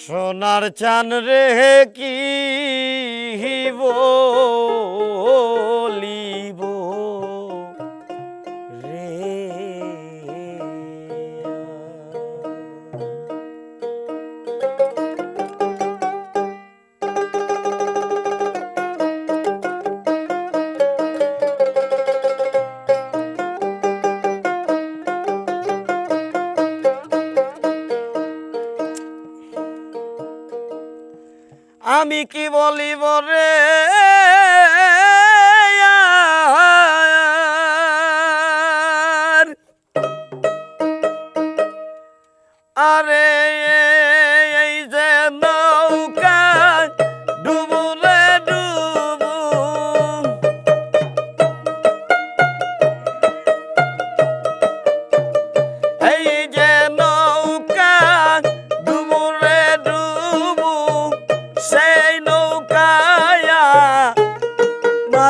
সোনার চান রে কি আমি কি বলিব রে?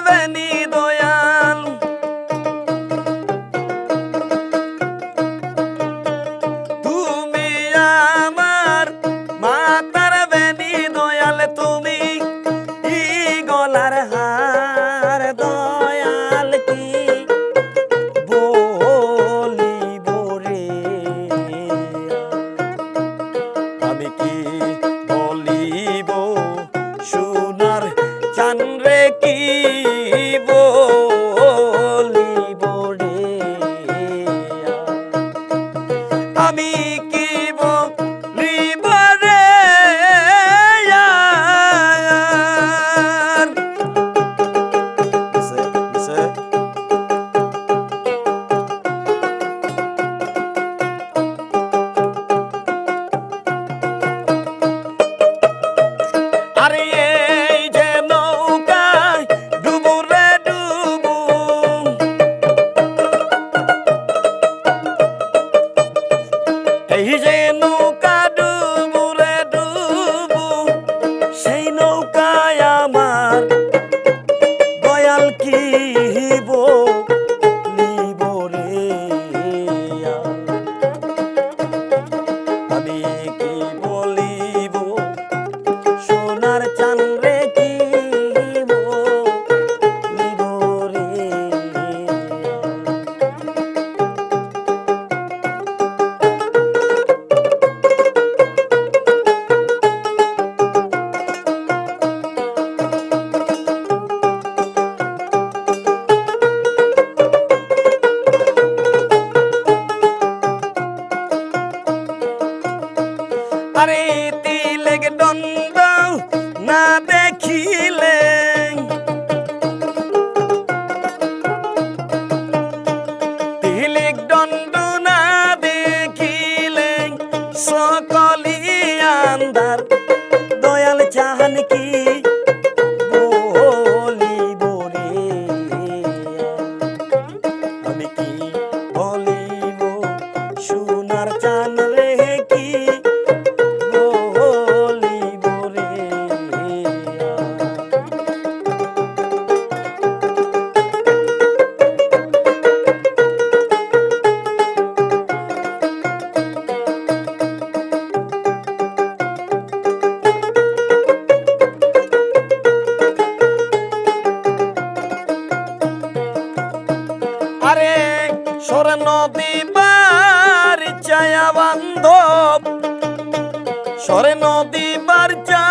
দেবেনি দয়াল তুমি আমার মাতার বেনি দয়াল তুমি ই গলার হার দয়াল কি বলি বরে আমি কি বলিব সোনার চান্দ্র জান কি ছায়া বান্ধব সরে নদী বার্চা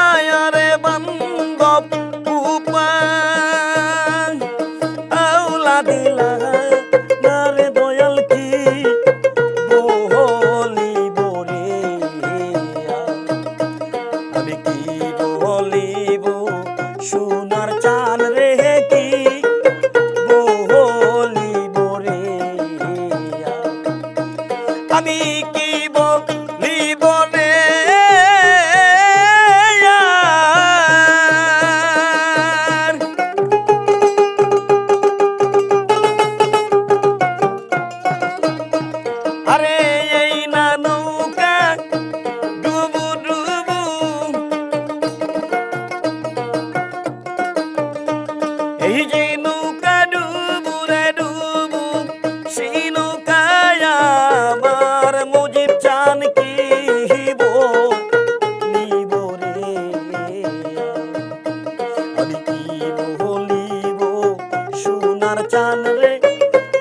রে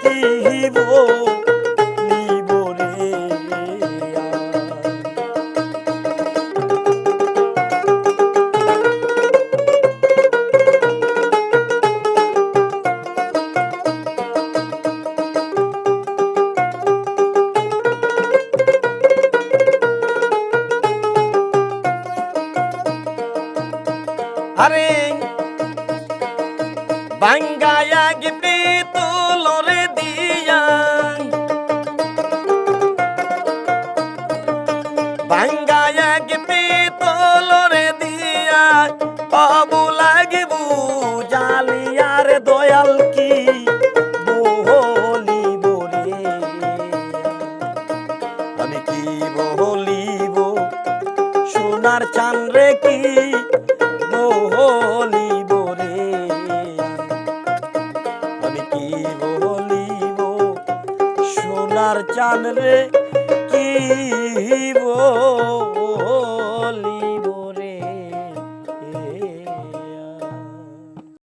কি আরে বাঙ্গায়া গিপি সোনার চান রে কি? বলি রে আমি কি বলিব সোনার চান রে কি বলিব